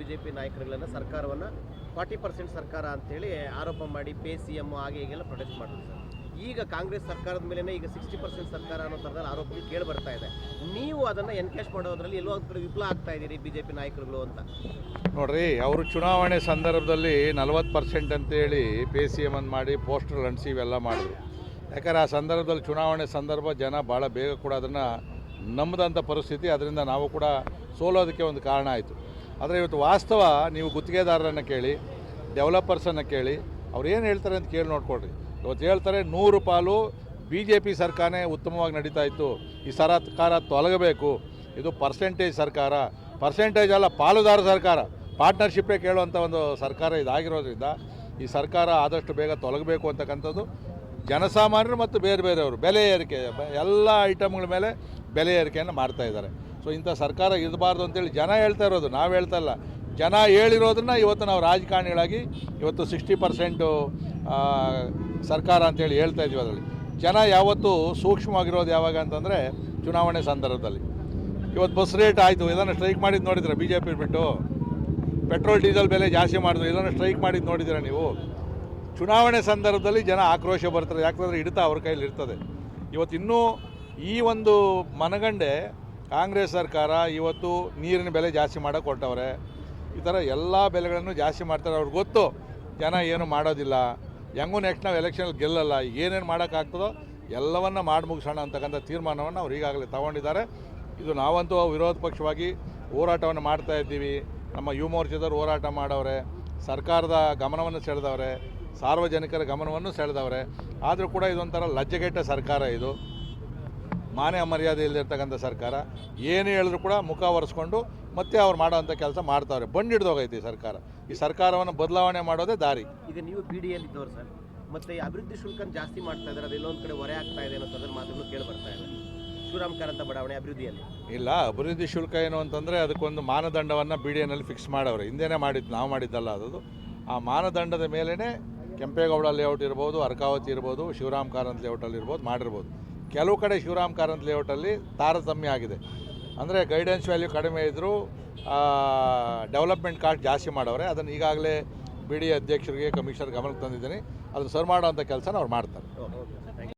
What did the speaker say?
BJP ನಾಯಕರುಗಳನ್ನ ಸರ್ಕಾರವನ್ನ forty percent ಸರ್ಕಾರ ಅಂತೇಳಿ ಆರೋಪ ಮಾಡಿ ಪೇ, ಸಿ ಎಂ ಹಾಗೆ ಹೀಗೆಲ್ಲ ಪ್ರೊಟೆಸ್ಟ್ ಮಾಡಿದ್ರು ಸರ್. ಈಗ ಕಾಂಗ್ರೆಸ್ ಸರ್ಕಾರದ ಮೇಲೆ ಈಗ ಸಿಕ್ಸ್ಟಿ ಪರ್ಸೆಂಟ್ ಸರ್ಕಾರ ಅನ್ನೋ ಥರದಲ್ಲಿ ಆರೋಪಗಳು ಕೇಳಿ ಬರ್ತಾ ಇದೆ. ನೀವು ಅದನ್ನ ಎನ್ಕೇಶ್ ಮಾಡೋದ್ರಲ್ಲಿ ಎಲ್ಲೋ ಒಂದು ಕಡೆ ವಿಫಲ ಆಗ್ತಾ ಇದ್ದೀರಿ ಬಿಜೆಪಿ ನಾಯಕರುಗಳು ಅಂತ? ನೋಡ್ರಿ, ಅವರು ಚುನಾವಣೆ ಸಂದರ್ಭದಲ್ಲಿ ನಲವತ್ತು ಪರ್ಸೆಂಟ್ ಅಂತೇಳಿ ಪೇ, ಸಿ ಎಂ ಅನ್ನು ಮಾಡಿ ಪೋಸ್ಟರ್ ಅಂಟಿಸಿ ಇವೆಲ್ಲ ಮಾಡಿದ್ರು. ಯಾಕಂದ್ರೆ ಆ ಸಂದರ್ಭದಲ್ಲಿ ಚುನಾವಣೆ ಸಂದರ್ಭ ಜನ ಭಾಳ ಬೇಗ ಕೂಡ ಅದನ್ನು ನಂಬದಂಥ ಪರಿಸ್ಥಿತಿ, ಅದರಿಂದ ನಾವು ಕೂಡ ಸೋಲೋದಕ್ಕೆ ಒಂದು ಕಾರಣ ಆಯಿತು. ಆದರೆ ಇವತ್ತು ವಾಸ್ತವ ನೀವು ಗುತ್ತಿಗೆದಾರರನ್ನು ಕೇಳಿ ಡೆವಲಪರ್ಸನ್ನು ಕೇಳಿ, ಅವ್ರು ಏನು ಹೇಳ್ತಾರೆ ಅಂತ ಕೇಳಿ ನೋಡ್ಕೊಳ್ರಿ. ಇವತ್ತು ಹೇಳ್ತಾರೆ ನೂರು ಪಾಲು ಬಿ ಜೆ ಪಿ ಸರ್ಕಾರನೇ ಉತ್ತಮವಾಗಿ ನಡೀತಾ ಇತ್ತು. ಈ ಸರ್ಕಾರ ತೊಲಗಬೇಕು. ಇದು ಪರ್ಸೆಂಟೇಜ್ ಸರ್ಕಾರ. ಪರ್ಸೆಂಟೇಜ್ ಅಲ್ಲ, ಪಾಲುದಾರ ಸರ್ಕಾರ. ಪಾರ್ಟ್ನರ್ಶಿಪ್ಪೇ ಕೇಳುವಂಥ ಒಂದು ಸರ್ಕಾರ ಇದಾಗಿರೋದ್ರಿಂದ ಈ ಸರ್ಕಾರ ಆದಷ್ಟು ಬೇಗ ತೊಲಗಬೇಕು ಅಂತಕ್ಕಂಥದ್ದು ಜನಸಾಮಾನ್ಯರು ಮತ್ತು ಬೇರೆ ಬೇರೆಯವರು. ಬೆಲೆ ಏರಿಕೆ, ಎಲ್ಲ ಐಟಮ್ಗಳ ಮೇಲೆ ಬೆಲೆ ಏರಿಕೆಯನ್ನು ಮಾಡ್ತಾ ಇದ್ದಾರೆ. ಸೊ ಇಂಥ ಸರ್ಕಾರ ಇರಬಾರ್ದು ಅಂತೇಳಿ ಜನ ಹೇಳ್ತಾ ಇರೋದು, ನಾವು ಹೇಳ್ತಾ ಇಲ್ಲ. ಜನ ಹೇಳಿರೋದನ್ನ ಇವತ್ತು ನಾವು ರಾಜಕಾರಣಿಗಳಾಗಿ ಇವತ್ತು ಸಿಕ್ಸ್ಟಿ ಪರ್ಸೆಂಟು ಸರ್ಕಾರ ಅಂತೇಳಿ ಹೇಳ್ತಾ ಇದ್ದೀವಿ ಅದರಲ್ಲಿ. ಜನ ಯಾವತ್ತೂ ಸೂಕ್ಷ್ಮವಾಗಿರೋದು ಯಾವಾಗ ಅಂತಂದರೆ ಚುನಾವಣೆ ಸಂದರ್ಭದಲ್ಲಿ. ಇವತ್ತು ಬಸ್ ರೇಟ್ ಆಯಿತು, ಇದನ್ನು ಸ್ಟ್ರೈಕ್ ಮಾಡಿದ್ದು ನೋಡಿದ್ರೆ ಬಿ ಜೆ ಪಿ ಬಿಟ್ಟು? ಪೆಟ್ರೋಲ್, ಡೀಸೆಲ್ ಬೆಲೆ ಜಾಸ್ತಿ ಮಾಡಿದ್ರು, ಇದನ್ನು ಸ್ಟ್ರೈಕ್ ಮಾಡಿದ್ದು ನೋಡಿದ್ದೀರಾ ನೀವು? ಚುನಾವಣೆ ಸಂದರ್ಭದಲ್ಲಿ ಜನ ಆಕ್ರೋಶ ಬರ್ತಾರೆ, ಯಾಕಂದರೆ ಹಿಡಿತ ಅವ್ರ ಕೈಯಲ್ಲಿ ಇರ್ತದೆ. ಇವತ್ತು ಇನ್ನೂ ಈ ಒಂದು ಮನಗಂಡೆ ಕಾಂಗ್ರೆಸ್ ಸರ್ಕಾರ ಇವತ್ತು ನೀರಿನ ಬೆಲೆ ಜಾಸ್ತಿ ಮಾಡೋಕೆ ಕೊಟ್ಟವ್ರೆ ಈ ಥರ ಎಲ್ಲ ಬೆಲೆಗಳನ್ನು ಜಾಸ್ತಿ ಮಾಡ್ತಾರೆ. ಅವ್ರಿಗೆ ಗೊತ್ತು, ಜನ ಏನು ಮಾಡೋದಿಲ್ಲ. ಹೆಂಗೂ ನೆಕ್ಸ್ಟ್ ನಾವು ಎಲೆಕ್ಷನಲ್ಲಿ ಗೆಲ್ಲಲ್ಲ. ಏನೇನು ಮಾಡೋಕ್ಕಾಗ್ತದೋ ಎಲ್ಲವನ್ನ ಮಾಡಿ ಮುಗಿಸೋಣ ಅಂತಕ್ಕಂಥ ತೀರ್ಮಾನವನ್ನು ಅವ್ರು ಈಗಾಗಲೇ ತಗೊಂಡಿದ್ದಾರೆ. ಇದು ನಾವಂತೂ ವಿರೋಧ ಪಕ್ಷವಾಗಿ ಹೋರಾಟವನ್ನು ಮಾಡ್ತಾ ಇದ್ದೀವಿ. ನಮ್ಮ ಯುವ ಮೋರ್ಚಾದವ್ರು ಹೋರಾಟ ಮಾಡವ್ರೆ. ಸರ್ಕಾರದ ಗಮನವನ್ನು ಸೆಳೆದವ್ರೆ. ಸಾರ್ವಜನಿಕರ ಗಮನವನ್ನು ಸೆಳೆದವ್ರೆ. ಆದರೂ ಕೂಡ ಇದೊಂಥರ ಲಜ್ಜೆಗೆಟ್ಟ ಸರ್ಕಾರ ಇದು. ಮಾನ್ಯ ಮರ್ಯಾದೆ ಇಲ್ಲದಿರ್ತಕ್ಕಂಥ ಸರ್ಕಾರ ಏನು ಹೇಳಿದ್ರು ಕೂಡ ಮುಖ ಒರೆಸ್ಕೊಂಡು ಮತ್ತೆ ಅವ್ರು ಮಾಡೋವಂಥ ಕೆಲಸ ಮಾಡ್ತಾವ್ರೆ ಬಂಡ್ ಹಿಡ್ದೋಗೈತೆ ಈ ಸರ್ಕಾರ. ಈ ಸರ್ಕಾರವನ್ನು ಬದಲಾವಣೆ ಮಾಡೋದೇ ದಾರಿ. ಈಗ ನೀವು ಬಿ ಡಿ ಇದ್ದವ್ರು ಸರ್? ಮತ್ತೆ ಈ ಅಭಿವೃದ್ಧಿ ಶುಲ್ಕನ ಜಾಸ್ತಿ ಮಾಡ್ತಾ ಇದ್ದಾರೆ ಅದೆಲ್ಲೊಂದು ಕಡೆ ಹೊರೆ ಆಗ್ತಾ ಇದೆ ಅನ್ನೋದ್ರ ಮಾತುಗಳು ಕೇಳಿ ಬರ್ತಾ ಇದೆ. ಶಿವರಾಮ್ ಕಾರಂತ ಬಡಾವಣೆ ಅಭಿವೃದ್ಧಿಯಲ್ಲಿ. ಇಲ್ಲ ಅಭಿವೃದ್ಧಿ ಶುಲ್ಕ ಏನು ಅಂತಂದರೆ ಅದಕ್ಕೊಂದು ಮಾನದಂಡವನ್ನು ಬಿ ಡಿ ಎನಲ್ಲಿ ಫಿಕ್ಸ್ ಮಾಡವ್ರೆ. ಹಿಂದೆನೇ ಮಾಡಿದ್ದು ನಾವು ಮಾಡಿದ್ದಲ್ಲ ಅದು ಆ ಮಾನದಂಡದ ಮೇಲೇ ಕೆಂಪೇಗೌಡ ಲೇಔಟ್ ಇರ್ಬೋದು ಅರ್ಕಾವತಿ ಇರ್ಬೋದು ಶಿವರಾಮ್ ಕಾರಂತ ಲೇಔಟಲ್ಲಿ ಇರ್ಬೋದು ಮಾಡಿರ್ಬೋದು. ಕೆಲವು ಕಡೆ ಶಿವರಾಮ್ ಕಾರಂತ್ ಲೇಔಟಲ್ಲಿ ತಾರತಮ್ಯ ಆಗಿದೆ. ಅಂದರೆ ಗೈಡೆನ್ಸ್ ವ್ಯಾಲ್ಯೂ ಕಡಿಮೆ ಇದ್ದರೂ ಡೆವಲಪ್ಮೆಂಟ್ ಕಾಸ್ಟ್ ಜಾಸ್ತಿ ಮಾಡವ್ರೆ. ಅದನ್ನು ಈಗಾಗಲೇ ಬಿ ಡಿ ಅಧ್ಯಕ್ಷರಿಗೆ ಕಮಿಷನರ್ ಗಮನಕ್ಕೆ ತಂದಿದ್ದೀನಿ. ಅದನ್ನು ಸರ್ ಮಾಡೋವಂಥ ಕೆಲಸನ ಅವ್ರು ಮಾಡ್ತಾರೆ.